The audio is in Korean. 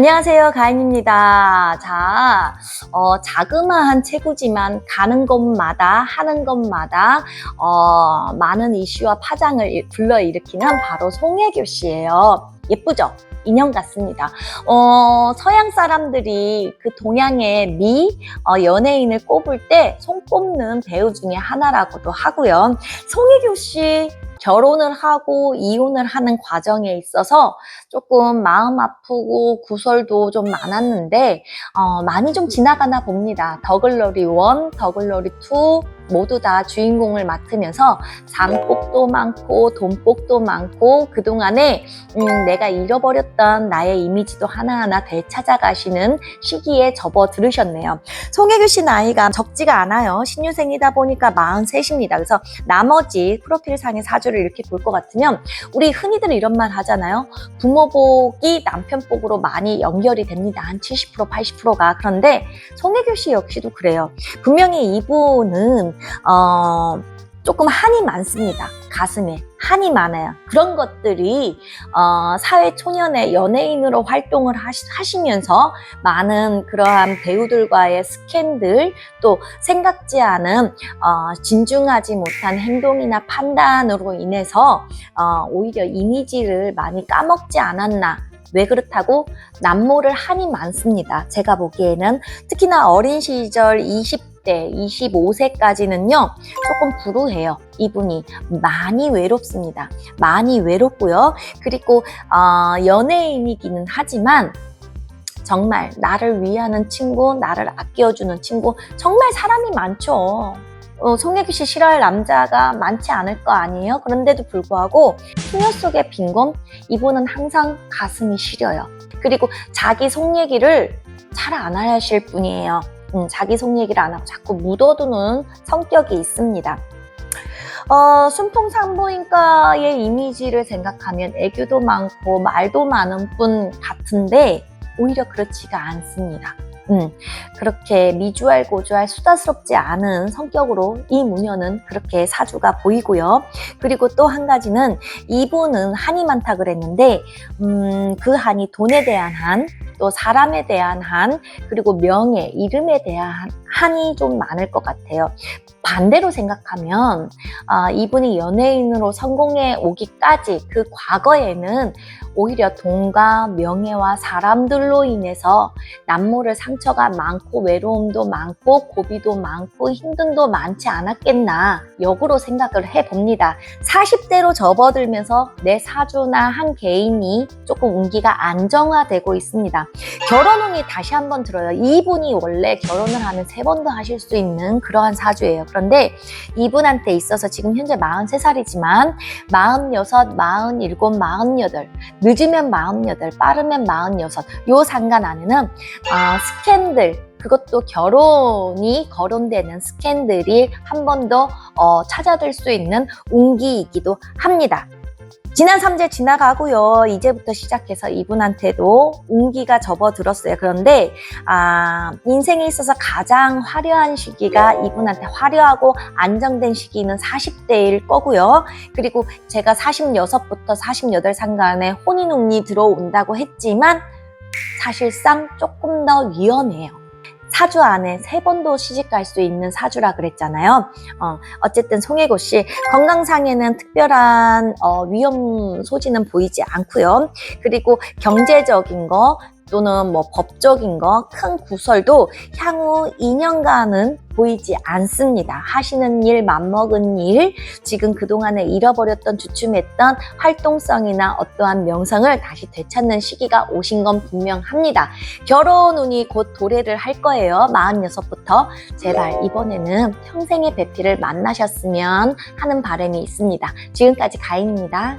안녕하세요, 가인입니다. 자, 어, 자그마한 체구지만 가는 곳마다 하는 것마다 어, 많은 이슈와 파장을 일- 불러일으키는 바로 송혜교 씨예요. 예쁘죠? 인형 같습니다. 어, 서양 사람들이 그 동양의 미 어, 연예인을 꼽을 때 손꼽는 배우 중에 하나라고도 하고요. 송혜교 씨 결혼을 하고 이혼을 하는 과정에 있어서 조금 마음 아프고 구설도 좀 많았는데 어, 많이 좀 지나가나 봅니다. 더글로리 1, 더글로리 2 모두 다 주인공을 맡으면서 잔복도 많고 돈복도 많고 그동안에 음, 내가 잃어버렸던 나의 이미지도 하나하나 되찾아가시는 시기에 접어 들으셨네요. 송혜교 씨 나이가 적지가 않아요. 신유생이다 보니까 43입니다. 그래서 나머지 프로필상의 사주 를 이렇게 볼 것 같으면 우리 흔히들 이런 말 하잖아요. 부모복이 남편복으로 많이 연결이 됩니다. 한 70%, 80%가. 그런데 송혜교 씨 역시도 그래요. 분명히 이분은 어, 조금 한이 많습니다. 가슴에 한이 많아요. 그런 것들이 어, 사회 초년의 연예인으로 활동을 하시, 면서 많은 그러한 배우들과의 스캔들 또 생각지 않은 어, 진중하지 못한 행동이나 판단으로 인해서 어, 오히려 이미지를 많이 까먹지 않았나 왜 그렇다고 남모를 한이 많습니다. 제가 보기에는 특히나 어린 시절 20대, 25세까지는요, 조금 불우해요. 이분이 많이 외롭습니다. 많이 외롭고요. 그리고 어, 연예인이기는 하지만 정말 나를 위하는 친구, 나를 아껴주는 친구, 정말 사람이 많죠. 어, 송혜교 씨 싫어할 남자가 많지 않을 거 아니에요? 그런데도 불구하고 소녀 속의 빈곤, 이분은 항상 가슴이 시려요. 그리고 자기 속 얘기를 잘 안 하실 분이에요. 음, 자기 속 얘기를 안 하고 자꾸 묻어두는 성격이 있습니다. 어, 순풍산부인과의 이미지를 생각하면 애교도 많고 말도 많은 분 같은데 오히려 그렇지가 않습니다. 음, 그렇게 미주알 고주알 수다스럽지 않은 성격으로 이 무녀는 그렇게 사주가 보이고요. 그리고 또 한 가지는 이분은 한이 많다 그랬는데 음, 그 한이 돈에 대한 한, 또 사람에 대한 한, 그리고 명예, 이름에 대한 한이 좀 많을 것 같아요. 반대로 생각하면 아, 이분이 연예인으로 성공해 오기까지 그 과거에는 오히려 돈과 명예와 사람들로 인해서 남모를 상처가 많고 외로움도 많고 고비도 많고 힘듦도 많지 않았겠나 역으로 생각을 해봅니다. 40대로 접어들면서 내 사주나 한 개인이 조금 운기가 안정화되고 있습니다. 결혼운이 다시 한번 들어요. 이분이 원래 결혼을 하면 세 번도 하실 수 있는 그러한 사주예요. 그런데 이분한테 있어서 지금 현재 43살이지만 46, 47, 48 늦으면 48, 빠르면 46. 요 상관 안에는 아, 스캔들 그것도 결혼이 거론되는 스캔들이 한 번더 어, 찾아들 수 있는 운기이기도 합니다. 지난 삼재 지나가고요. 이제부터 시작해서 이분한테도 운기가 접어들었어요. 그런데 아, 인생에 있어서 가장 화려한 시기가 이분한테 화려하고 안정된 시기는 40대일 거고요. 그리고 제가 46부터 48 상간에 혼인운이 들어온다고 했지만 사실상 조금 더 위험해요. 사주 안에 세 번도 시집 갈 수 있는 사주라 그랬잖아요. 어, 어쨌든 송혜고 씨 건강상에는 특별한 어, 위험 소지는 보이지 않고요. 그리고 경제적인 거 또는 뭐 법적인 거 큰 구설도 향후 2년간은 보이지 않습니다. 하시는 일, 맘먹은 일, 지금 그동안에 잃어버렸던 주춤했던 활동성이나 어떠한 명성을 다시 되찾는 시기가 오신 건 분명합니다. 결혼 운이 곧 도래를 할 거예요. 46부터. 제발 이번에는 평생의 배필을 만나셨으면 하는 바람이 있습니다. 지금까지 가인입니다.